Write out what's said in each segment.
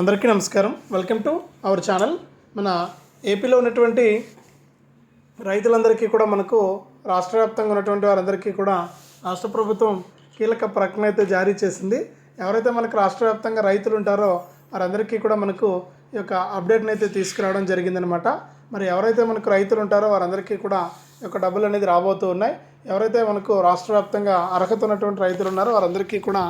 అందరికీ నమస్కారం. Welcome to our channel మన ఏపీలో ఉన్నటువంటి రైతులందరికీ కూడా మనకు రాష్ట్ర వ్యాప్తంగా ఉన్నటువంటి వారందరికీ కూడా రాష్ట్ర ప్రభుత్వం కీలక ప్రకటన అయితే జారీ చేసింది. ఎవరైతే మనకు రాష్ట్ర వ్యాప్తంగా రైతులు ఉంటారో వారందరికీ కూడా మనకు ఈ యొక్క అప్డేట్ని అయితే తీసుకురావడం జరిగిందనమాట మరి ఎవరైతే మనకు రైతులు ఉంటారో వారందరికీ కూడా ఈ యొక్క డబ్బులు అనేది రాబోతూ ఉన్నాయి. ఎవరైతే మనకు రాష్ట్ర వ్యాప్తంగా అర్హత ఉన్నటువంటి రైతులు ఉన్నారో వారందరికీ కూడా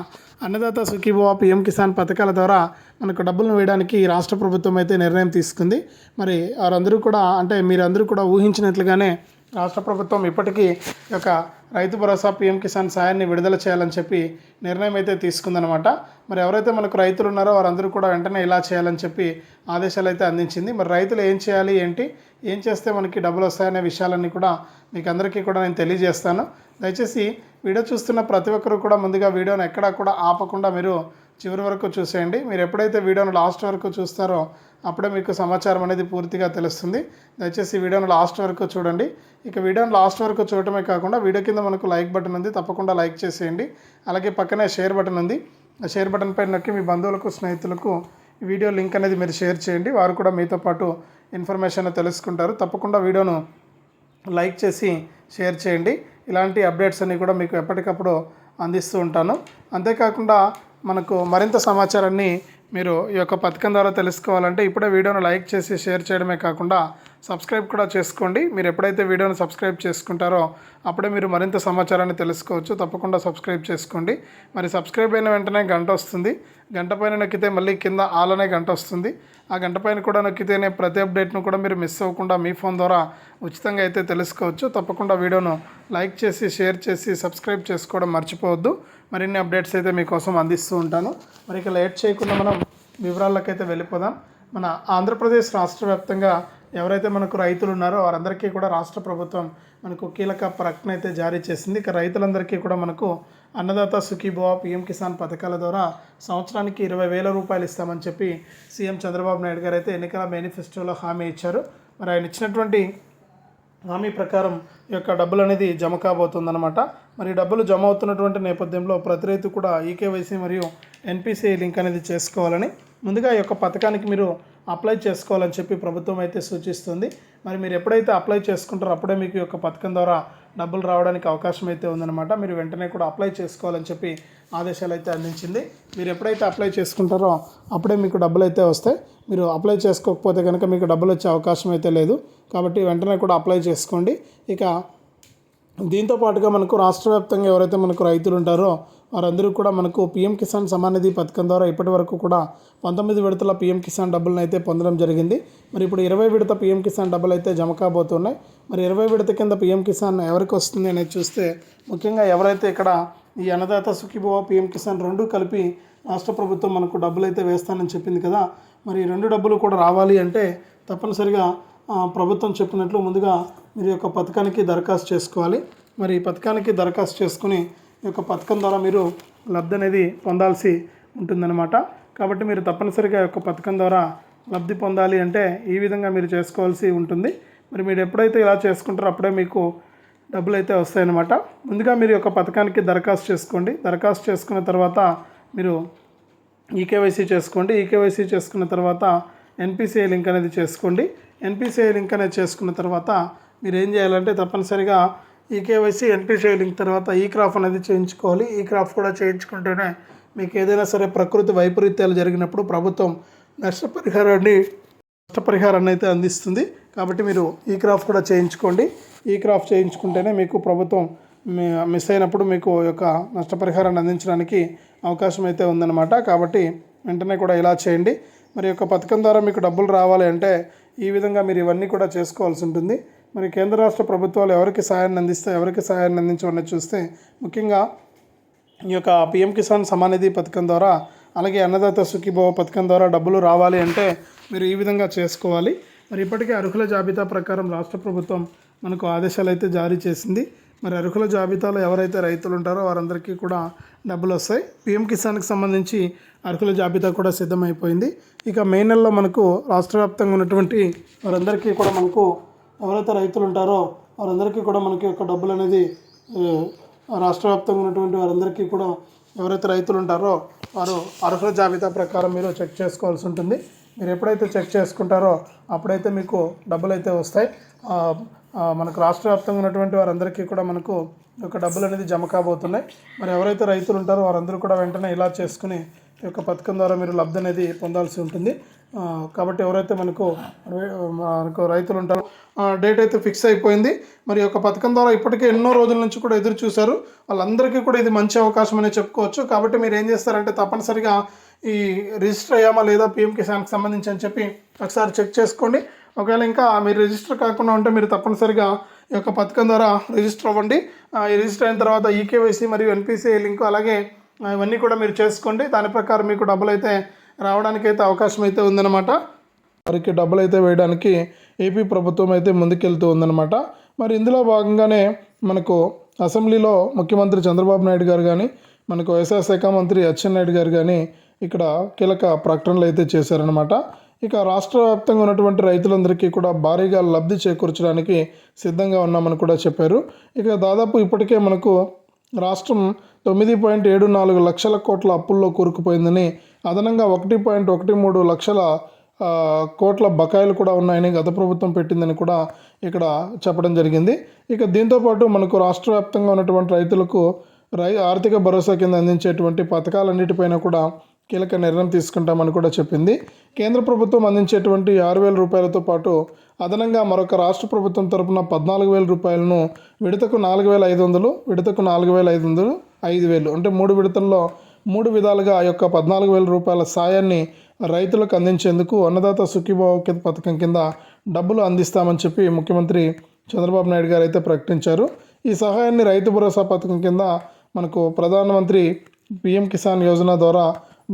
అన్నదాత సుఖీభవ పిఎం కిసాన్ పథకాల ద్వారా మనకు డబ్బులను వేయడానికి రాష్ట్ర ప్రభుత్వం అయితే నిర్ణయం తీసుకుంది. మరి వారందరూ కూడా అంటే మీరందరూ కూడా ఊహించినట్లుగానే రాష్ట్ర ప్రభుత్వం ఇప్పటికీ ఈ యొక్క రైతు భరోసా పీఎం కిసాన్ సాయాన్ని విడుదల చేయాలని చెప్పి నిర్ణయం అయితే తీసుకుందనమాట. మరి ఎవరైతే మనకు రైతులు ఉన్నారో వారందరూ కూడా వెంటనే ఇలా చేయాలని చెప్పి ఆదేశాలు అయితే అందించింది. మరి రైతులు ఏం చేయాలి ఏంటి ఏం చేస్తే మనకి డబ్బులు వస్తాయనే విషయాలన్నీ కూడా మీకు అందరికీ కూడా నేను తెలియజేస్తాను. దయచేసి వీడియో చూస్తున్న ప్రతి ఒక్కరు కూడా ముందుగా వీడియోను ఎక్కడా కూడా ఆపకుండా మీరు చివరి వరకు చూసేయండి. మీరు ఎప్పుడైతే వీడియోను లాస్ట్ వరకు చూస్తారో అప్పుడే మీకు సమాచారం అనేది పూర్తిగా తెలుస్తుంది. దయచేసి వీడియోను లాస్ట్ వరకు చూడండి. ఇక వీడియోను లాస్ట్ వరకు చూడటమే కాకుండా వీడియో కింద మనకు లైక్ బటన్ ఉంది. తప్పకుండా లైక్ చేసేయండి. అలాగే పక్కనే షేర్ బటన్ ఉంది. ఆ షేర్ బటన్ పైన నొక్కి మీ బంధువులకు స్నేహితులకు వీడియో లింక్ అనేది మీరు షేర్ చేయండి. వారు కూడా మీతో పాటు ఇన్ఫర్మేషన్ తెలుసుకుంటారు. తప్పకుండా వీడియోను లైక్ చేసి షేర్ చేయండి. ఇలాంటి అప్డేట్స్ అన్నీ కూడా మీకు ఎప్పటికప్పుడు అందిస్తూ ఉంటాను. అంతేకాకుండా మనకు మరింత సమాచారాన్ని మీరు ఈ యొక్క పథకం ద్వారా తెలుసుకోవాలంటే ఇప్పుడే వీడియోను లైక్ చేసి షేర్ చేయడమే కాకుండా సబ్స్క్రైబ్ కూడా చేసుకోండి. మీరు ఎప్పుడైతే వీడియోను సబ్స్క్రైబ్ చేసుకుంటారో అప్పుడే మీరు మరింత సమాచారాన్ని తెలుసుకోవచ్చు. తప్పకుండా సబ్స్క్రైబ్ చేసుకోండి. మరి సబ్స్క్రైబ్ అయిన వెంటనే గంట వస్తుంది. గంట పైన నొక్కితే మళ్ళీ కింద ఆల్ అనే గంట వస్తుంది. ఆ గంట పైన కూడా నొక్కితేనే ప్రతి అప్డేట్ను కూడా మీరు మిస్ అవ్వకుండా మీ ఫోన్ ద్వారా ఉచితంగా అయితే తెలుసుకోవచ్చు. తప్పకుండా వీడియోను లైక్ చేసి షేర్ చేసి సబ్స్క్రైబ్ చేసుకోవడం మర్చిపోవద్దు. మరిన్ని అప్డేట్స్ అయితే మీకోసం అందిస్తూ ఉంటాను. మరి ఇక లేట్ చేయకుండా మనం వివరాలకైతే వెళ్ళిపోదాం. మన ఆంధ్రప్రదేశ్ రాష్ట్ర వ్యాప్తంగా ఎవరైతే మనకు రైతులు ఉన్నారో వారందరికీ కూడా రాష్ట్ర ప్రభుత్వం మనకు కీలక ప్రకటన అయితే జారీ చేసింది. ఇక రైతులందరికీ కూడా మనకు అన్నదాత సుఖీభవ పిఎం కిసాన్ పథకాల ద్వారా సంవత్సరానికి ఇరవై వేల రూపాయలు ఇస్తామని చెప్పి సీఎం చంద్రబాబు నాయుడు గారు అయితే ఎన్నికల మేనిఫెస్టోలో హామీ ఇచ్చారు. మరి ఆయన ఇచ్చినటువంటి హామీ ప్రకారం ఈ యొక్క డబ్బులు అనేది జమ కాబోతుందన్నమాట. మరి డబ్బులు జమ అవుతున్నటువంటి నేపథ్యంలో ప్రతి రైతు కూడా ఈకేవైసీ మరియు ఎన్పిసిఐ లింక్ అనేది చేసుకోవాలని ముందుగా ఈ యొక్క పథకానికి మీరు అప్లై చేసుకోవాలని చెప్పి ప్రభుత్వం అయితే సూచిస్తుంది. మరి మీరు ఎప్పుడైతే అప్లై చేసుకుంటారో అప్పుడే మీకు ఈ యొక్క పథకం ద్వారా డబ్బులు రావడానికి అవకాశం అయితే ఉందన్నమాట. మీరు వెంటనే కూడా అప్లై చేసుకోవాలని చెప్పి ఆదేశాలు అయితే అందించింది. మీరు ఎప్పుడైతే అప్లై చేసుకుంటారో అప్పుడే మీకు డబ్బులు అయితే వస్తాయి. మీరు అప్లై చేసుకోకపోతే కనుక మీకు డబ్బులు వచ్చే అవకాశం అయితే లేదు. కాబట్టి వెంటనే కూడా అప్లై చేసుకోండి. ఇక దీంతో పాటుగా మనకు రాష్ట్ర వ్యాప్తంగా ఎవరైతే మనకు రైతులు ఉంటారో వారందరూ కూడా మనకు పీఎం కిసాన్ సమాన్ నిధి పథకం ద్వారా ఇప్పటి వరకు కూడా పంతొమ్మిది విడతల పీఎం కిసాన్ డబ్బులను అయితే పొందడం జరిగింది. మరి ఇప్పుడు ఇరవై విడత పీఎం కిసాన్ డబ్బులు అయితే జమ కాబోతున్నాయి. మరి ఇరవై విడత కింద పీఎం కిసాన్ ఎవరికి వస్తుంది అనేది చూస్తే ముఖ్యంగా ఎవరైతే ఇక్కడ ఈ అన్నదాత సుఖీభవ పీఎం కిసాన్ రెండు కలిపి రాష్ట్ర ప్రభుత్వం మనకు డబ్బులు అయితే వేస్తానని చెప్పింది కదా మరి రెండు డబ్బులు కూడా రావాలి అంటే తప్పనిసరిగా ప్రభుత్వం చెప్పినట్లు ముందుగా మీరు యొక్క పథకానికి దరఖాస్తు చేసుకోవాలి. మరి ఈ పథకానికి దరఖాస్తు చేసుకుని ఈ యొక్క పథకం ద్వారా మీరు లబ్ధి అనేది పొందాల్సి ఉంటుందన్నమాట. కాబట్టి మీరు తప్పనిసరిగా యొక్క పథకం ద్వారా లబ్ధి పొందాలి అంటే ఈ విధంగా మీరు చేసుకోవాల్సి ఉంటుంది. మరి మీరు ఎప్పుడైతే ఇలా చేసుకుంటారో అప్పుడే మీకు డబ్బులు అయితే వస్తాయన్నమాట. ముందుగా మీరు యొక్క పథకానికి దరఖాస్తు చేసుకోండి. దరఖాస్తు చేసుకున్న తర్వాత మీరు ఈకేవైసీ చేసుకోండి. ఈకేవైసీ చేసుకున్న తర్వాత ఎన్పిసిఐ లింక్ అనేది చేసుకోండి. ఎన్పిసిఐ లింక్ అనేది చేసుకున్న తర్వాత మీరు ఏం చేయాలంటే తప్పనిసరిగా ఈ కేవైసీ ఎన్పిసిఐ లింక్ తర్వాత ఈ క్రాఫ్ అనేది చేయించుకోవాలి. ఈ క్రాఫ్ కూడా చేయించుకుంటేనే మీకు ఏదైనా సరే ప్రకృతి వైపరీత్యాలు జరిగినప్పుడు ప్రభుత్వం నష్టపరిహారాన్ని నష్టపరిహారాన్ని అయితే అందిస్తుంది. కాబట్టి మీరు ఈ క్రాఫ్ కూడా చేయించుకోండి. ఈ క్రాఫ్ చేయించుకుంటేనే మీకు ప్రభుత్వం మిస్ అయినప్పుడు మీకు యొక్క నష్టపరిహారాన్ని అందించడానికి అవకాశం అయితే ఉందన్నమాట. కాబట్టి వెంటనే కూడా ఇలా చేయండి. మరి యొక్క పథకం ద్వారా మీకు డబ్బులు రావాలి అంటే ఈ విధంగా మీరు ఇవన్నీ కూడా చేసుకోవాల్సి ఉంటుంది. మరి కేంద్ర రాష్ట్ర ప్రభుత్వాలు ఎవరికి సహాయాన్ని అందిస్తాయి ఎవరికి సహాయాన్ని అందించమని చూస్తే ముఖ్యంగా ఈ యొక్క పిఎం కిసాన్ సమానిధి పథకం ద్వారా అలాగే అన్నదాత సుఖీభవ పథకం ద్వారా డబ్బులు రావాలి అంటే మీరు ఈ విధంగా చేసుకోవాలి. మరి ఇప్పటికే అర్హుల జాబితా ప్రకారం రాష్ట్ర ప్రభుత్వం మనకు ఆదేశాలు అయితే జారీ చేసింది. మరి అర్హుల జాబితాలో ఎవరైతే రైతులు ఉంటారో వారందరికీ కూడా డబ్బులు వస్తాయి పిఎం కిసాన్కి సంబంధించి అర్హుల జాబితా కూడా సిద్ధమైపోయింది. ఇక మే నెలలో మనకు రాష్ట్ర వ్యాప్తంగా ఉన్నటువంటి వారందరికీ కూడా మనకు ఎవరైతే రైతులు ఉంటారో వారందరికీ కూడా మనకి యొక్క డబ్బులు అనేది రాష్ట్ర వ్యాప్తంగా ఉన్నటువంటి వారందరికీ కూడా ఎవరైతే రైతులు ఉంటారో వారు అర్హుల జాబితా ప్రకారం మీరు చెక్ చేసుకోవాల్సి ఉంటుంది. మీరు ఎప్పుడైతే చెక్ చేసుకుంటారో అప్పుడైతే మీకు డబ్బులు అయితే వస్తాయి మనకు రాష్ట్ర వ్యాప్తంగా ఉన్నటువంటి వారందరికీ కూడా మనకు యొక్క డబ్బులు అనేది జమ కాబోతున్నాయి. మరి ఎవరైతే రైతులు ఉంటారో వారందరూ కూడా వెంటనే ఇలా చేసుకుని ఈ యొక్క పథకం ద్వారా మీరు లబ్ధి అనేది పొందాల్సి ఉంటుంది. కాబట్టి ఎవరైతే మనకు మనకు రైతులు ఉంటారో డేట్ అయితే ఫిక్స్ అయిపోయింది. మరి ఈ యొక్క పథకం ద్వారా ఇప్పటికే ఎన్నో రోజుల నుంచి కూడా ఎదురు చూశారు. వాళ్ళందరికీ కూడా ఇది మంచి అవకాశం అనే చెప్పుకోవచ్చు. కాబట్టి మీరు ఏం చేస్తారంటే తప్పనిసరిగా ఈ రిజిస్టర్ అయ్యామా లేదా పిఎం కిసాన్కి సంబంధించి అని చెప్పి ఒకసారి చెక్ చేసుకోండి. ఒకవేళ ఇంకా మీరు రిజిస్టర్ కాకుండా ఉంటే మీరు తప్పనిసరిగా ఈ యొక్క పథకం ద్వారా రిజిస్టర్ అవ్వండి. ఈ రిజిస్టర్ అయిన తర్వాత ఈకేవైసీ మరియు ఎన్పిసిఐ లింక్ అలాగే ఇవన్నీ కూడా మీరు చేసుకోండి. దాని ప్రకారం మీకు డబ్బులు అయితే రావడానికి అయితే అవకాశం అయితే ఉందన్నమాట. వారికి డబ్బులు అయితే వేయడానికి ఏపీ ప్రభుత్వం అయితే ముందుకెళ్తూ ఉందన్నమాట. మరి ఇందులో భాగంగానే మనకు అసెంబ్లీలో ముఖ్యమంత్రి చంద్రబాబు నాయుడు గారు కానీ మనకు వ్యవసాయ శాఖ మంత్రి అచ్చెన్నాయుడు గారు కానీ ఇక్కడ కీలక ప్రకటనలు అయితే చేశారనమాట ఇక రాష్ట్ర వ్యాప్తంగా ఉన్నటువంటి రైతులందరికీ కూడా భారీగా లబ్ధి చేకూర్చడానికి సిద్ధంగా ఉన్నామని కూడా చెప్పారు. ఇక దాదాపు ఇప్పటికే మనకు రాష్ట్రం తొమ్మిది పాయింట్ ఏడు నాలుగు లక్షల కోట్ల అప్పుల్లో కూరుకుపోయిందని అదనంగా ఒకటి పాయింట్ ఒకటి మూడు లక్షల కోట్ల బకాయిలు కూడా ఉన్నాయని గత ప్రభుత్వం పెట్టిందని కూడా ఇక్కడ చెప్పడం జరిగింది. ఇక దీంతోపాటు మనకు రాష్ట్ర వ్యాప్తంగా ఉన్నటువంటి రైతులకు రై ఆర్థిక భరోసా కింద అందించేటువంటి పథకాలన్నిటిపైన కూడా కీలక నిర్ణయం తీసుకుంటామని కూడా చెప్పింది. కేంద్ర ప్రభుత్వం అందించేటువంటి ఆరు వేల రూపాయలతో పాటు అదనంగా మరొక రాష్ట్ర ప్రభుత్వం తరపున పద్నాలుగు వేల రూపాయలను విడతకు నాలుగు వేల ఐదు వందలు విడతకు నాలుగు వేల ఐదు వందలు ఐదు వేలు అంటే మూడు విడతల్లో మూడు విధాలుగా ఆ యొక్క పద్నాలుగు వేల రూపాయల సాయాన్ని రైతులకు అందించేందుకు అన్నదాత సుఖీభావ పథకం కింద డబ్బులు అందిస్తామని చెప్పి ముఖ్యమంత్రి చంద్రబాబు నాయుడు గారు అయితే ప్రకటించారు. ఈ సహాయాన్ని రైతు భరోసా పథకం కింద మనకు ప్రధానమంత్రి పిఎం కిసాన్ యోజన ద్వారా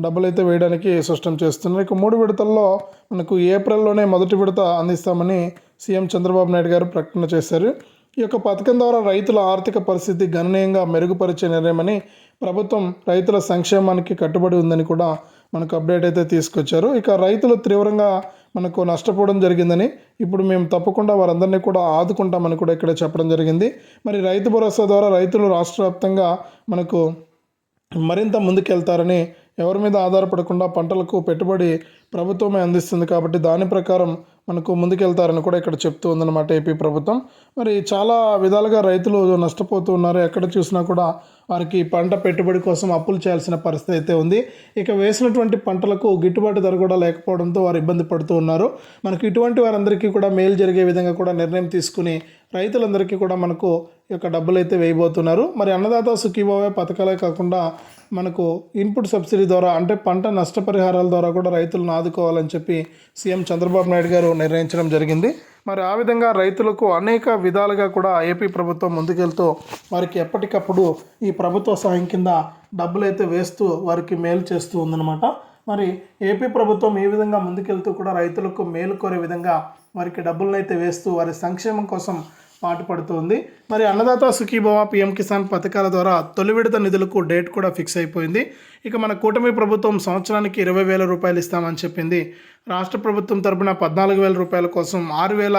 డబ్బులు అయితే వేయడానికి స్పష్టం చేస్తున్నారు. ఇక మూడు విడతల్లో మనకు ఏప్రిల్లోనే మొదటి విడత అందిస్తామని సీఎం చంద్రబాబు నాయుడు గారు ప్రకటన చేశారు. ఈ యొక్క పథకం ద్వారా రైతుల ఆర్థిక పరిస్థితి గణనీయంగా మెరుగుపరిచే నిర్ణయమని ప్రభుత్వం రైతుల సంక్షేమానికి కట్టుబడి ఉందని కూడా మనకు అప్డేట్ అయితే తీసుకొచ్చారు. ఇక రైతులు తీవ్రంగా మనకు నష్టపోవడం జరిగిందని ఇప్పుడు మేము తప్పకుండా వారందరినీ కూడా ఆదుకుంటామని కూడా ఇక్కడ చెప్పడం జరిగింది. మరి రైతు భరోసా ద్వారా రైతులు రాష్ట్ర వ్యాప్తంగా మనకు మరింత ముందుకెళ్తారని ఎవరి మీద ఆధారపడకుండా పంటలకు పెట్టుబడి ప్రభుత్వమే అందిస్తుంది కాబట్టి దాని ప్రకారం మనకు ముందుకెళ్తారని కూడా ఇక్కడ చెప్తూ ఉందన్నమాట ఏపీ ప్రభుత్వం. మరి చాలా విధాలుగా రైతులు నష్టపోతూ ఉన్నారు. ఎక్కడ చూసినా కూడా వారికి పంట పెట్టుబడి కోసం అప్పులు చేయాల్సిన పరిస్థితి అయితే ఉంది. ఇక వేసినటువంటి పంటలకు గిట్టుబాటు ధర కూడా లేకపోవడంతో వారు ఇబ్బంది పడుతూ ఉన్నారు. మనకు ఇటువంటి వారందరికీ కూడా మేలు జరిగే విధంగా కూడా నిర్ణయం తీసుకుని రైతులందరికీ కూడా మనకు ఈ యొక్క డబ్బులు అయితే వేయబోతున్నారు. మరి అన్నదాత సుఖీభావే పథకాలే కాకుండా మనకు ఇన్పుట్ సబ్సిడీ ద్వారా అంటే పంట నష్టపరిహారాల ద్వారా కూడా రైతులను ఆదుకోవాలని చెప్పి సీఎం చంద్రబాబు నాయుడు గారు నిర్ణయించడం జరిగింది. మరి ఆ విధంగా రైతులకు అనేక విధాలుగా కూడా ఏపీ ప్రభుత్వం ముందుకెళ్తూ వారికి ఎప్పటికప్పుడు ఈ ప్రభుత్వ సహాయం కింద డబ్బులు అయితే వేస్తూ వారికి మేలు చేస్తూ ఉందన్నమాట. మరి ఏపీ ప్రభుత్వం ఈ విధంగా ముందుకెళ్తూ కూడా రైతులకు మేలు కోరే విధంగా వారికి డబ్బులను అయితే వేస్తూ వారి సంక్షేమం కోసం పాటుపడుతోంది. మరి అన్నదాత సుఖీభవ పిఎం కిసాన్ పథకాల ద్వారా తొలి విడత నిధులకు డేట్ కూడా ఫిక్స్ అయిపోయింది. ఇక మన కూటమి ప్రభుత్వం సంవత్సరానికి ఇరవై వేల రూపాయలు ఇస్తామని చెప్పింది. రాష్ట్ర ప్రభుత్వం తరపున పద్నాలుగు వేల రూపాయల కోసం ఆరు వేల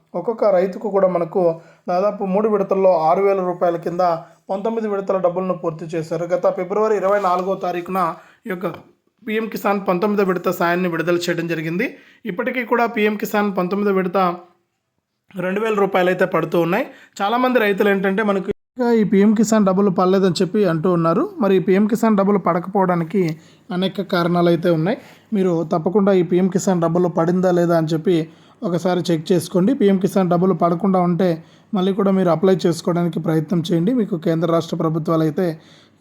ఒక్కొక్క రైతుకు కూడా మనకు దాదాపు మూడు విడతల్లో ఆరు వేల రూపాయల కింద పంతొమ్మిది విడతల డబ్బులను పూర్తి చేశారు. గత ఫిబ్రవరి ఇరవై నాలుగో తారీఖున ఈ యొక్క పిఎం కిసాన్ పంతొమ్మిదో విడత సాయాన్ని విడుదల చేయడం జరిగింది. ఇప్పటికీ కూడా పిఎం కిసాన్ పంతొమ్మిదో విడత రెండు వేల రూపాయలు అయితే పడుతూ ఉన్నాయి. చాలామంది రైతులు ఏంటంటే మనకు ఇంకా ఈ పిఎం కిసాన్ డబ్బులు పడలేదని చెప్పి అంటూ ఉన్నారు. మరి ఈ పిఎం కిసాన్ డబ్బులు పడకపోవడానికి అనేక కారణాలు అయితే ఉన్నాయి. మీరు తప్పకుండా ఈ పిఎం కిసాన్ డబ్బులు పడిందా లేదా అని చెప్పి ఒకసారి చెక్ చేసుకోండి. పిఎం కిసాన్ డబ్బులు పడకుండా ఉంటే మళ్ళీ కూడా మీరు అప్లై చేసుకోవడానికి ప్రయత్నం చేయండి. మీకు కేంద్ర రాష్ట్ర ప్రభుత్వాలు అయితే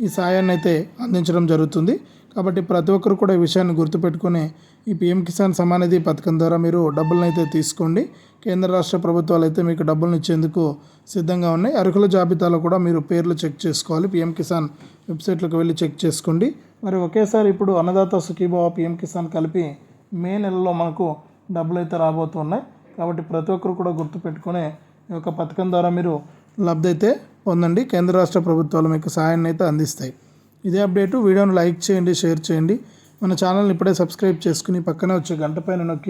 ఈ సాయాన్ని అయితే అందించడం జరుగుతుంది. కాబట్టి ప్రతి ఒక్కరు కూడా ఈ విషయాన్ని గుర్తుపెట్టుకుని ఈ పిఎం కిసాన్ సమానిధి పథకం ద్వారా మీరు డబ్బులను అయితే తీసుకోండి. కేంద్ర రాష్ట్ర ప్రభుత్వాలు అయితే మీకు డబ్బులను ఇచ్చేందుకు సిద్ధంగా ఉన్నాయి. అర్హుల జాబితాలో కూడా మీరు పేర్లు చెక్ చేసుకోవాలి. పిఎం కిసాన్ వెబ్సైట్లోకి వెళ్ళి చెక్ చేసుకోండి. మరి ఒకేసారి ఇప్పుడు అన్నదాత సుఖీభావ పిఎం కిసాన్ కలిపి మే నెలలో మనకు డబ్బులు అయితే రాబోతున్నాయి. కాబట్టి ప్రతి ఒక్కరు కూడా గుర్తుపెట్టుకుని ఈ యొక్క పథకం ద్వారా మీరు లబ్ధి అయితే పొందండి. కేంద్ర రాష్ట్ర ప్రభుత్వాలు మీకు సహాయాన్ని అయితే అందిస్తాయి. ఇదే అప్డేటు. వీడియోను లైక్ చేయండి షేర్ చేయండి. మన ఛానల్ని ఇప్పుడే సబ్స్క్రైబ్ చేసుకుని పక్కనే వచ్చే గంట పైన నొక్కి